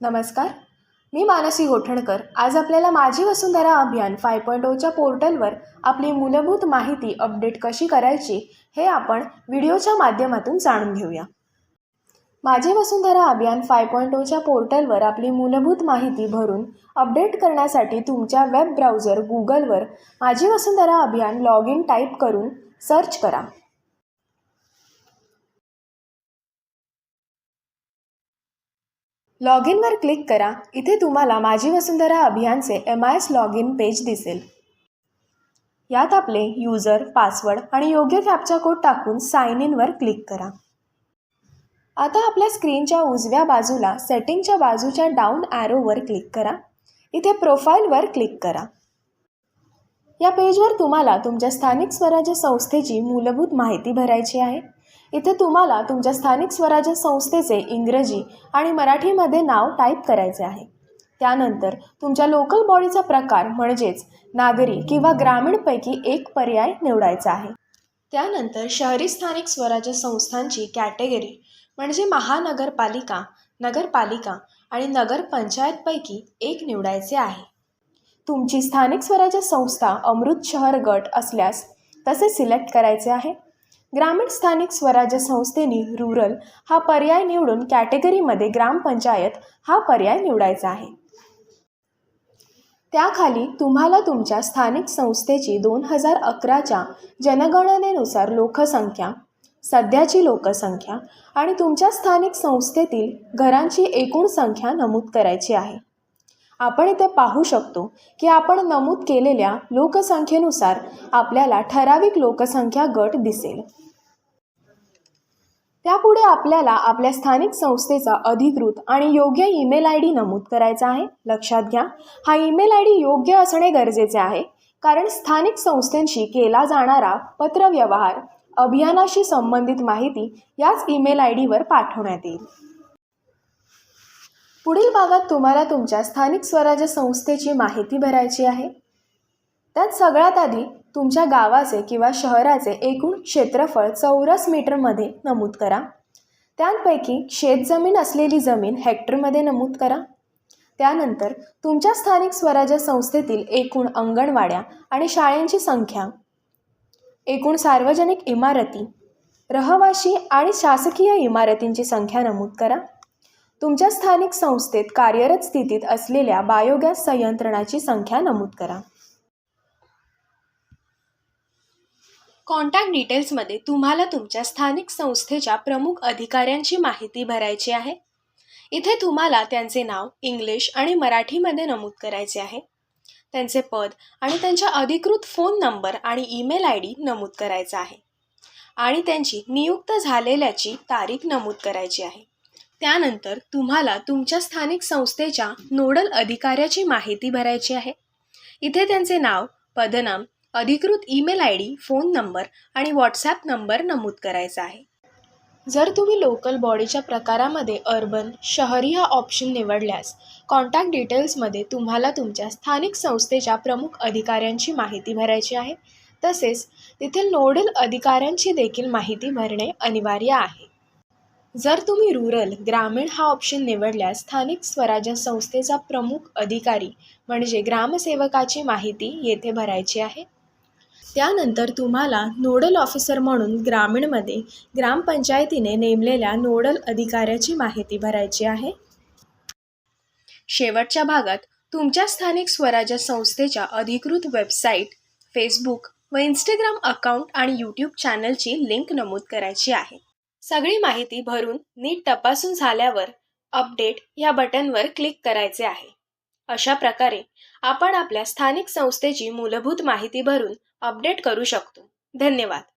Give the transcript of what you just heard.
नमस्कार. मी मानसी गोठणकर. आज आपल्याला माझी वसुंधरा अभियान फाय पॉईंट ओच्या पोर्टलवर आपली मूलभूत माहिती अपडेट कशी करायची हे आपण व्हिडिओच्या माध्यमातून जाणून घेऊया. माझे वसुंधरा अभियान फाय पॉईंट ओच्या पोर्टलवर आपली मूलभूत माहिती भरून अपडेट करण्यासाठी तुमच्या वेब ब्राउझर गुगलवर Majhi Vasundhara Abhiyan log in type करून सर्च करा. लॉग इनवर क्लिक करा. इथे तुम्हाला Majhi Vasundhara अभियानचे M I S log in page दिसेल. यात आपले यूजर पासवर्ड आणि योग्य कॅपचा कोड टाकून साइन इनवर क्लिक करा. आता आपल्या स्क्रीनच्या उजव्या बाजूला सेटिंगच्या बाजूच्या डाऊन ॲरोवर क्लिक करा. इथे प्रोफाईलवर क्लिक करा. या पेजवर तुम्हाला तुमच्या स्थानिक स्वराज्य संस्थेची मूलभूत माहिती भरायची आहे. इथे तुम्हाला तुमच्या स्थानिक स्वराज्य संस्थेचे इंग्रजी आणि मराठीमध्ये नाव टाईप करायचे आहे. त्यानंतर तुमच्या लोकल बॉडीचा प्रकार म्हणजेच नागरी किंवा ग्रामीणपैकी एक पर्याय निवडायचा आहे. त्यानंतर शहरी स्थानिक स्वराज्य संस्थांची कॅटेगरी म्हणजे महानगरपालिका नगरपालिका आणि नगरपंचायतपैकी एक निवडायचे आहे. तुमची स्थानिक स्वराज्य संस्था अमृत शहर गट असल्यास तसे सिलेक्ट करायचे आहे. ग्रामीण स्थानिक स्वराज्य संस्थेने रुरल हा पर्याय निवडून कॅटेगरीमध्ये ग्रामपंचायत हा पर्याय निवडायचा आहे. त्याखाली तुम्हाला तुमच्या स्थानिक संस्थेची दोन हजार अकराच्या जनगणनेनुसार लोकसंख्या सध्याची लोकसंख्या आणि तुमच्या स्थानिक संस्थेतील घरांची एकूण संख्या नमूद करायची आहे. आपण इथे पाहू शकतो की आपण नमूद केलेल्या लोकसंख्येनुसार आपल्याला ठराविक लोकसंख्या गट दिसेल. त्यापुढे आपल्याला आपल्या स्थानिक संस्थेचा अधिकृत आणि योग्य ईमेल आय डी नमूद करायचा आहे. लक्षात घ्या हा ईमेल आय डी योग्य असणे गरजेचे आहे कारण स्थानिक संस्थेंशी केला जाणारा पत्रव्यवहार अभियानाशी संबंधित माहिती याच ईमेल आय डीवर पाठवण्यात येईल. पुढील भागात तुम्हाला तुमच्या स्थानिक स्वराज्य संस्थेची माहिती भरायची आहे. त्यात सगळ्यात आधी तुमच्या गावाचे किंवा शहराचे एकूण क्षेत्रफळ चौरस मीटरमध्ये नमूद करा. त्यांपैकी शेतजमीन असलेली जमीन हेक्टरमध्ये नमूद करा. त्यानंतर तुमच्या स्थानिक स्वराज्य संस्थेतील एकूण अंगणवाड्या आणि शाळेंची संख्या एकूण सार्वजनिक इमारती रहवाशी आणि शासकीय इमारतींची संख्या नमूद करा. तुमच्या स्थानिक संस्थेत कार्यरत स्थितीत असलेल्या बायोगॅस संयंत्रणाची संख्या नमूद करा. कॉन्टॅक्ट डिटेल्समध्ये तुम्हाला तुमच्या स्थानिक संस्थेच्या प्रमुख अधिकाऱ्यांची माहिती भरायची आहे. इथे तुम्हाला त्यांचे नाव इंग्लिश आणि मराठीमध्ये नमूद करायचे आहे. त्यांचे पद आणि त्यांच्या अधिकृत फोन नंबर आणि ईमेल आय डी नमूद करायचा आहे. आणि त्यांची नियुक्त झालेल्याची तारीख नमूद करायची आहे. त्यानंतर तुम्हाला तुमच्या स्थानिक संस्थेच्या नोडल अधिकाऱ्याची माहिती भरायची आहे. इथे त्यांचे नाव पदनाम अधिकृत email I D phone number आणि व्हॉट्सॲप नंबर नमूद करायचा आहे. जर तुम्ही लोकल बॉडीच्या प्रकारामध्ये अर्बन शहरी हा ऑप्शन निवडल्यास कॉन्टॅक्ट डिटेल्समध्ये तुम्हाला तुमच्या स्थानिक संस्थेच्या प्रमुख अधिकाऱ्यांची माहिती भरायची आहे. तसेच तिथे नोडल अधिकाऱ्यांची देखील माहिती भरणे अनिवार्य आहे. जर तुम्ही रुरल ग्रामीण हा ऑप्शन निवडल्यास स्थानिक स्वराज्य संस्थेचा प्रमुख अधिकारी म्हणजे ग्रामसेवकाची माहिती येथे भरायची आहे. त्यानंतर तुम्हाला नोडल ऑफिसर म्हणून ग्रामीणमध्ये ग्रामपंचायतीने नेमलेल्या नोडल अधिकाऱ्याची माहिती भरायची आहे. शेवटच्या भागात तुमच्या स्थानिक स्वराज्य संस्थेच्या अधिकृत वेबसाईट फेसबुक व इंस्टाग्राम अकाउंट आणि यूट्यूब चॅनलची लिंक नमूद करायची आहे. सगळी माहिती भरून नीट तपासून झाल्यावर अपडेट या बटनवर क्लिक करायचे आहे. अशा प्रकारे आपण आपल्या स्थानिक संस्थेची मूलभूत माहिती भरून अपडेट करू शकतो. धन्यवाद.